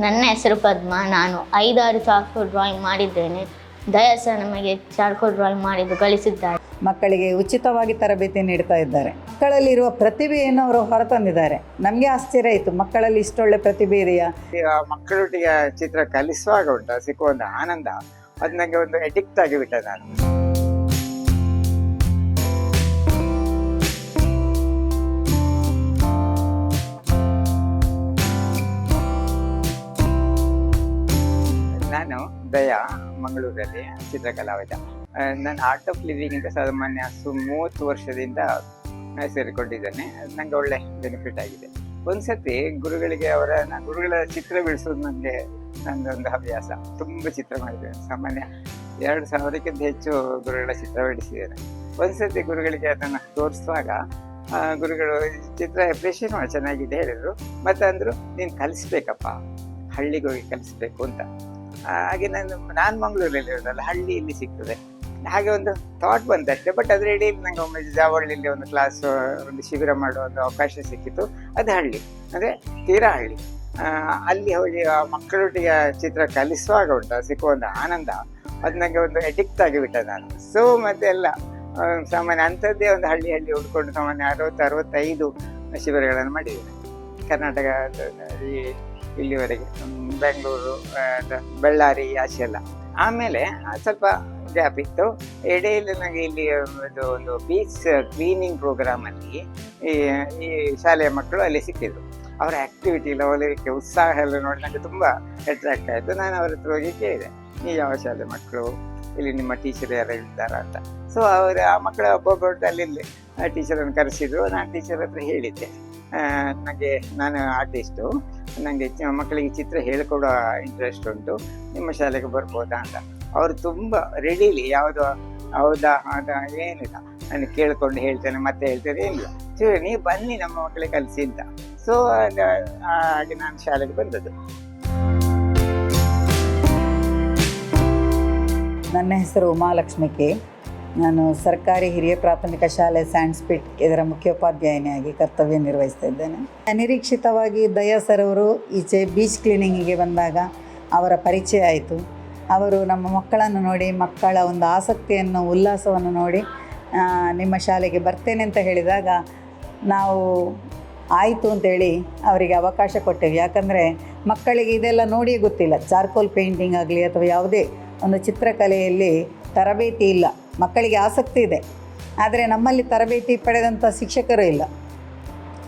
ನನ್ನ ಹೆಸರು ಪದ್ಮ ನಾನು ಐದಾರು ಚಾರ್ಕೋ ಡ್ರಾಯಿಂಗ್ ಮಾಡಿದ್ದೇನೆ. ದಯಾಸ ನಮಗೆ ಚಾರ್ಕೋಲ್ ಡ್ರಾಯಿಂಗ್ ಮಾಡಿದ್ದು ಕಳಿಸಿದ್ದಾರೆ ಮಕ್ಕಳಿಗೆ ಉಚಿತವಾಗಿ ತರಬೇತಿ ನೀಡ್ತಾ ಇದ್ದಾರೆ. ಮಕ್ಕಳಲ್ಲಿರುವ ಪ್ರತಿಭೆಯನ್ನು ಅವರು ಹೊರತಂದಿದ್ದಾರೆ. ನಮಗೆ ಆಶ್ಚರ್ಯ ಆಯಿತು ಮಕ್ಕಳಲ್ಲಿ ಇಷ್ಟೊಳ್ಳೆ ಪ್ರತಿಭೆ ಇದೆಯಾ? ಮಕ್ಕಳೊಟ್ಟಿಗೆ ಚಿತ್ರ ಕಲಿಸುವಾಗ ಉಂಟು ಸಿಕ್ಕುವ ಒಂದು ಆನಂದ ಅದು ನನಗೆ ಒಂದು ಎಡಿಕ್ಟ್ ಆಗಿಬಿಟ್ಟೆ ನಾನು. ನಾನು ದಯಾ ಮಂಗಳೂರಲ್ಲಿ ಚಿತ್ರಕಲಾವಿದ. ನಾನು ಆರ್ಟ್ ಆಫ್ ಲಿವಿಂಗ್ ಅಂತ ಸಾಮಾನ್ಯ ಸು ಮೂವತ್ತು ವರ್ಷದಿಂದ ಸೇರಿಕೊಂಡಿದ್ದೇನೆ. ನನಗೆ ನಂಗೆ ಒಳ್ಳೆ ಬೆನಿಫಿಟ್ ಆಗಿದೆ. ಒಂದ್ಸತಿ ಗುರುಗಳಿಗೆ ಅವರ ಗುರುಗಳ ಚಿತ್ರ ಬಿಡಿಸೋದು ನನಗೆ ನನ್ನದೊಂದು ಹವ್ಯಾಸ. ತುಂಬ ಚಿತ್ರ ಮಾಡಿದ್ದೇನೆ. ಸಾಮಾನ್ಯ ಎರಡು ಸಾವಿರಕ್ಕಿಂತ ಹೆಚ್ಚು ಗುರುಗಳ ಚಿತ್ರ ಬಿಡಿಸಿದ್ದೇನೆ. ಒಂದ್ಸತಿ ಗುರುಗಳಿಗೆ ಅದನ್ನು ತೋರಿಸುವಾಗ ಗುರುಗಳು ಚಿತ್ರ ಅಪ್ರಿಷಿಯೇಟ್ ಮಾಡಿ ಚೆನ್ನಾಗಿದೆ ಹೇಳಿದರು. ಮತ್ತೆ ಅಂದರು ನೀನು ಕಲಿಸ್ಬೇಕಪ್ಪ. ಹಳ್ಳಿಗೆ ಹೋಗಿ ಕಲಿಸ್ಬೇಕು ಅಂತ. ಹಾಗೆ ನಾನು ನಾನು ಮಂಗಳೂರಲ್ಲಿ ಇರೋದಲ್ಲ ಹಳ್ಳಿ ಇಲ್ಲಿ ಸಿಗ್ತದೆ. ಹಾಗೆ ಒಂದು ಥಾಟ್ ಬಂತಷ್ಟೇ ಬಟ್ ಅದ್ರ ಇಡೀಲಿ ನಂಗೆ ಒಮ್ಮೆ ಜಾವಳ್ಳಿಯಲ್ಲಿ ಒಂದು ಕ್ಲಾಸ್ ಒಂದು ಶಿಬಿರ ಮಾಡುವ ಒಂದು ಅವಕಾಶ ಸಿಕ್ಕಿತ್ತು ಅದು ಹಳ್ಳಿ, ಅಂದರೆ ತೀರಾ ಹಳ್ಳಿ. ಅಲ್ಲಿ ಹೋಗಿ ಆ ಮಕ್ಕಳೊಟ್ಟಿಗೆ ಚಿತ್ರ ಕಲಿಸುವಾಗ ಉಂಟು, ಸಿಕ್ಕುವ ಒಂದು ಆನಂದ. ಅದು ನನಗೆ ಒಂದು ಎಡಿಕ್ಟ್ ಆಗಿಬಿಟ್ಟೆ ನಾನು. ಸೊ ಮತ್ತೆ ಎಲ್ಲ ಸಾಮಾನ್ಯ ಅಂಥದ್ದೇ ಒಂದು ಹಳ್ಳಿ ಹಳ್ಳಿ ಹುಡ್ಕೊಂಡು ಸಾಮಾನ್ಯ ಅರವತ್ತು, ಅರವತ್ತೈದು ಶಿಬಿರಗಳನ್ನು ಮಾಡಿದ್ದೇನೆ. ಕರ್ನಾಟಕ ಈ ಇಲ್ಲಿವರೆಗೆ ಬೆಂಗಳೂರು ಬಳ್ಳಾರಿ, ಆಚೆ ಎಲ್ಲ. ಆಮೇಲೆ ಸ್ವಲ್ಪ ಗ್ಯಾಪ್ ಇತ್ತು ಎಡೆಯಲ್ಲಿ ನನಗೆ ಇಲ್ಲಿ, ಇದು ಒಂದು ಬೀಚ್ ಕ್ಲೀನಿಂಗ್ ಪ್ರೋಗ್ರಾಮಲ್ಲಿ ಈ ಈ ಶಾಲೆಯ ಮಕ್ಕಳು ಅಲ್ಲಿ ಸಿಕ್ಕಿದ್ರು. ಅವರ ಆ್ಯಕ್ಟಿವಿಟಿ ಲವಲಿಕೆ ಉತ್ಸಾಹ ಎಲ್ಲ ನೋಡಿ ನನಗೆ ತುಂಬ ಅಟ್ರಾಕ್ಟ್ ಆಯಿತು. ನಾನು ಅವ್ರ ಹತ್ರ ಹೋಗಿ ಕೇಳಿದೆ ನೀವು ಯಾವ ಶಾಲೆ ಮಕ್ಕಳು? ಇಲ್ಲಿ ನಿಮ್ಮ ಟೀಚರ್ ಯಾರು ಇರ್ತಾರ ಅಂತ. ಸೊ ಅವರು ಆ ಮಕ್ಕಳ ಒಬ್ಬೊಬ್ಬರು ಅಲ್ಲಿ ಟೀಚರನ್ನು ಕರೆಸಿದ್ರು. ನಾನು ಟೀಚರ್ ಹತ್ರ ಹೇಳಿದ್ದೆ. ನನಗೆ, ನಾನು ಆರ್ಟಿಸ್ಟು ನನಗೆ ಮಕ್ಕಳಿಗೆ ಚಿತ್ರ ಹೇಳಿಕೊಡೋ ಇಂಟ್ರೆಸ್ಟ್ ಉಂಟು. ನಿಮ್ಮ ಶಾಲೆಗೆ ಬರ್ಬೋದಾ ಅಂತ. ಅವರು ತುಂಬ ರೆಡಿಲಿ ಯಾವುದು, ಹೌದಾ ಹೌದಾ ಏನಿಲ್ಲ. ನಾನು ಕೇಳಿಕೊಂಡು ಹೇಳ್ತೇನೆ, ಮತ್ತೆ ಹೇಳ್ತೇನೆ, ಏನಿಲ್ಲ. ಸರಿ ನೀವು ಬನ್ನಿ ನಮ್ಮ ಮಕ್ಕಳಿಗೆ ಕಲಿಸಿ ಅಂತ. ಸೊ ಹಾಗೆ ನಾನು ಶಾಲೆಗೆ ಬಂದದ್ದು. ನನ್ನ ಹೆಸರು ಉಮಾಲಕ್ಷ್ಮಿ ಕೆ. ನಾನು ಸರ್ಕಾರಿ ಹಿರಿಯ ಪ್ರಾಥಮಿಕ ಶಾಲೆ ಸ್ಯಾಂಡ್ಸ್ಪಿಟ್ ಇದರ ಮುಖ್ಯೋಪಾಧ್ಯಾಯಿನಿಯಾಗಿ ಕರ್ತವ್ಯ ನಿರ್ವಹಿಸ್ತಾ ಇದ್ದೇನೆ. ಅನಿರೀಕ್ಷಿತವಾಗಿ ದಯಾ ಸರ್ ಅವರು ಈಚೆ ಬೀಚ್ ಕ್ಲೀನಿಂಗಿಗೆ ಬಂದಾಗ ಅವರ ಪರಿಚಯ ಆಯಿತು. ಅವರು ನಮ್ಮ ಮಕ್ಕಳನ್ನು ನೋಡಿ, ಮಕ್ಕಳ ಒಂದು ಆಸಕ್ತಿಯನ್ನು, ಉಲ್ಲಾಸವನ್ನು ನೋಡಿ ನಿಮ್ಮ ಶಾಲೆಗೆ ಬರ್ತೇನೆ ಅಂತ ಹೇಳಿದಾಗ ನಾವು ಆಯಿತು ಅಂತೇಳಿ ಅವರಿಗೆ ಅವಕಾಶ ಕೊಟ್ಟೆವು. ಯಾಕಂದರೆ ಮಕ್ಕಳಿಗೆ ಇದೆಲ್ಲ ನೋಡಿಯೇ ಗೊತ್ತಿಲ್ಲ. ಚಾರ್ಕೋಲ್ ಪೇಂಟಿಂಗ್ ಆಗಲಿ ಅಥವಾ ಯಾವುದೇ ಒಂದು ಚಿತ್ರಕಲೆಯಲ್ಲಿ ತರಬೇತಿ ಇಲ್ಲ. ಮಕ್ಕಳಿಗೆ ಆಸಕ್ತಿ ಇದೆ. ಆದರೆ ನಮ್ಮಲ್ಲಿ ತರಬೇತಿ ಪಡೆದಂಥ ಶಿಕ್ಷಕರು ಇಲ್ಲ.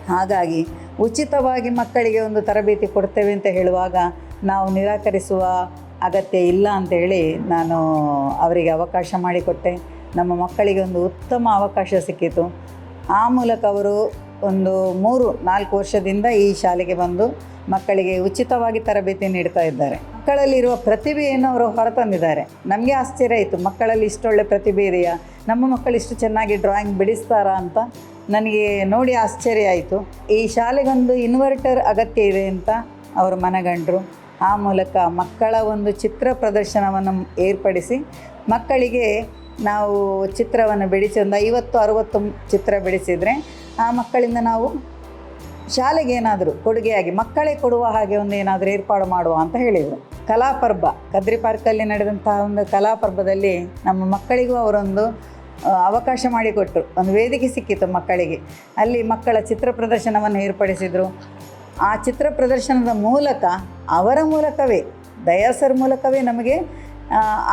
ಹಾಗಾಗಿ ಉಚಿತವಾಗಿ ಮಕ್ಕಳಿಗೆ ಒಂದು ತರಬೇತಿ ಕೊಡ್ತೇವೆ ಅಂತ ಹೇಳುವಾಗ ನಾವು ನಿರಾಕರಿಸುವ ಅಗತ್ಯ ಇಲ್ಲ ಅಂತೇಳಿ ನಾನು ಅವರಿಗೆ ಅವಕಾಶ ಮಾಡಿಕೊಟ್ಟೆ. ನಮ್ಮ ಮಕ್ಕಳಿಗೆ ಒಂದು ಉತ್ತಮ ಅವಕಾಶ ಸಿಕ್ಕಿತು. ಆ ಮೂಲಕ ಅವರು ಒಂದು ಮೂರು, ನಾಲ್ಕು ವರ್ಷದಿಂದ ಈ ಶಾಲೆಗೆ ಬಂದು ಮಕ್ಕಳಿಗೆ ಉಚಿತವಾಗಿ ತರಬೇತಿ ನೀಡ್ತಾ ಇದ್ದಾರೆ. ಮಕ್ಕಳಲ್ಲಿರುವ ಪ್ರತಿಭೆಯನ್ನು ಅವರು ಹೊರತಂದಿದ್ದಾರೆ. ನಮಗೆ ಆಶ್ಚರ್ಯ ಆಯಿತು. ಮಕ್ಕಳಲ್ಲಿ ಇಷ್ಟೊಳ್ಳೆ ಪ್ರತಿಭೆ ಇದೆಯಾ? ನಮ್ಮ ಮಕ್ಕಳು ಇಷ್ಟು ಚೆನ್ನಾಗಿ ಡ್ರಾಯಿಂಗ್ ಬಿಡಿಸ್ತಾರಾ ಅಂತ ನನಗೆ ನೋಡಿ ಆಶ್ಚರ್ಯ ಆಯಿತು. ಈ ಶಾಲೆಗೊಂದು ಇನ್ವರ್ಟರ್ ಅಗತ್ಯ ಇದೆ ಅಂತ ಅವರು ಮನಗಂಡರು. ಆ ಮೂಲಕ ಮಕ್ಕಳ ಒಂದು ಚಿತ್ರ ಪ್ರದರ್ಶನವನ್ನು ಏರ್ಪಡಿಸಿ ಮಕ್ಕಳಿಗೆ ನಾವು ಚಿತ್ರವನ್ನು ಬಿಡಿಸಿ ಒಂದು ಐವತ್ತು, ಅರುವತ್ತು ಚಿತ್ರ ಬಿಡಿಸಿದರೆ ಆ ಮಕ್ಕಳಿಂದ ನಾವು ಶಾಲೆಗೆ ಏನಾದರೂ ಕೊಡುಗೆಯಾಗಿ, ಮಕ್ಕಳೇ ಕೊಡುವ ಹಾಗೆ ಒಂದು ಏನಾದರೂ ಏರ್ಪಾಡು ಮಾಡುವ ಅಂತ ಹೇಳಿದರು. ಕಲಾಪರ್ಬ, ಕದ್ರಿ ಪಾರ್ಕಲ್ಲಿ ನಡೆದಂತಹ ಒಂದು ಕಲಾಪರ್ಬದಲ್ಲಿ ನಮ್ಮ ಮಕ್ಕಳಿಗೂ ಅವರೊಂದು ಅವಕಾಶ ಮಾಡಿಕೊಟ್ಟರು ಒಂದು ವೇದಿಕೆ ಸಿಕ್ಕಿತ್ತು ಮಕ್ಕಳಿಗೆ. ಅಲ್ಲಿ ಮಕ್ಕಳ ಚಿತ್ರ ಪ್ರದರ್ಶನವನ್ನು ಏರ್ಪಡಿಸಿದರು. ಆ ಚಿತ್ರ ಪ್ರದರ್ಶನದ ಮೂಲಕ, ಅವರ ಮೂಲಕವೇ ದಯಾಸರ್ ಮೂಲಕವೇ ನಮಗೆ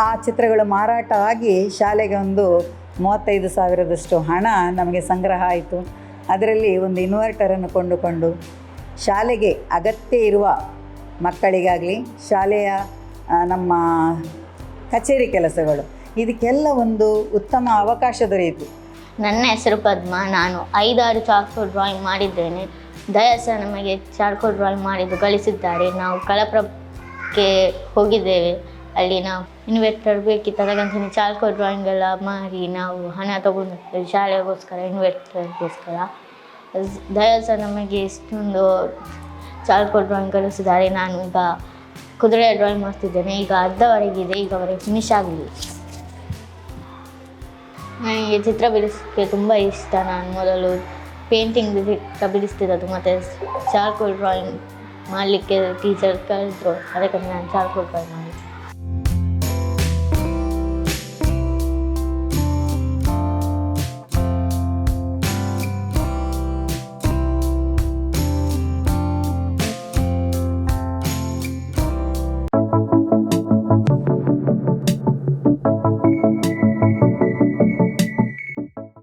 ಆ ಚಿತ್ರಗಳು ಮಾರಾಟ ಆಗಿ ಶಾಲೆಗೆ ಒಂದು ಮೂವತ್ತೈದು ಸಾವಿರದಷ್ಟು ಹಣ ನಮಗೆ ಸಂಗ್ರಹ ಆಯಿತು. ಅದರಲ್ಲಿ ಒಂದು ಇನ್ವರ್ಟರನ್ನು ಕೊಂಡುಕೊಂಡು ಶಾಲೆಗೆ ಅಗತ್ಯ ಇರುವ ಮಕ್ಕಳಿಗಾಗಲಿ, ಶಾಲೆಯ ನಮ್ಮ ಕಚೇರಿ ಕೆಲಸಗಳು, ಇದಕ್ಕೆಲ್ಲ ಒಂದು ಉತ್ತಮ ಅವಕಾಶ ದೊರೆಯಿತು. ನನ್ನ ಹೆಸರು ಪದ್ಮ, ನಾನು ಐದಾರು ಚಾರ್ಕೋಲ್ ಡ್ರಾಯಿಂಗ್ ಮಾಡಿದ್ದೇನೆ. ದಯಾ ಸರ್ ನಮಗೆ ಚಾರ್ಕೋಲ್ ಡ್ರಾಯಿಂಗ್ ಮಾಡಿದ್ದು ಗಳಿಸಿದ್ದಾರೆ ನಾವು ಕಲಪ್ರಭಕ್ಕೆ ಹೋಗಿದ್ದೇವೆ. ಅಲ್ಲಿ ನಾವು ಇನ್ವೆಟರ್ ಬೇಕಿತ್ತು ಅದಕ್ಕಂತ ಚಾರ್ಕೋಲ್ ಡ್ರಾಯಿಂಗ್ ಎಲ್ಲ ಮಾಡಿ ನಾವು ಹಣ ತಗೊಂಡು ಶಾಲೆಗೋಸ್ಕರ ಇನ್ವೆರ್ಟರ್ಗೋಸ್ಕರ ದಯಾ ಸರ್ ನಮಗೆ ಎಷ್ಟೊಂದು ಚಾರ್ಕೋಲ್ ಡ್ರಾಯಿಂಗ್ ಕಲಿಸಿದ್ದಾರೆ. ನಾನು ಈಗ ಕುದುರೆ ಡ್ರಾಯಿಂಗ್ ಮಾಡ್ತಿದ್ದೇನೆ. ಈಗ ಅರ್ಧವರೆಗಿದೆ. ಈಗ ಅವರಿಗೆ ಫಿನಿಶ್ ಆಗಲಿ ನನಗೆ ಚಿತ್ರ ಬಿಡಿಸೋಕ್ಕೆ ತುಂಬ ಇಷ್ಟ. ನಾನು ಮೊದಲು ಪೇಂಟಿಂಗ್ ಚಿತ್ರ ಬಿಡಿಸ್ತಿರೋದು, ಮತ್ತು ಚಾರ್ಕೋಲ್ ಡ್ರಾಯಿಂಗ್ ಮಾಡಲಿಕ್ಕೆ ಟೀಚರ್ ಕಲಿತರು ಅದಕ್ಕೆ ನಾನು ಚಾರ್ಕೋಲ್ ಡ್ರಾಯಿಂಗ್ ಮಾಡಿ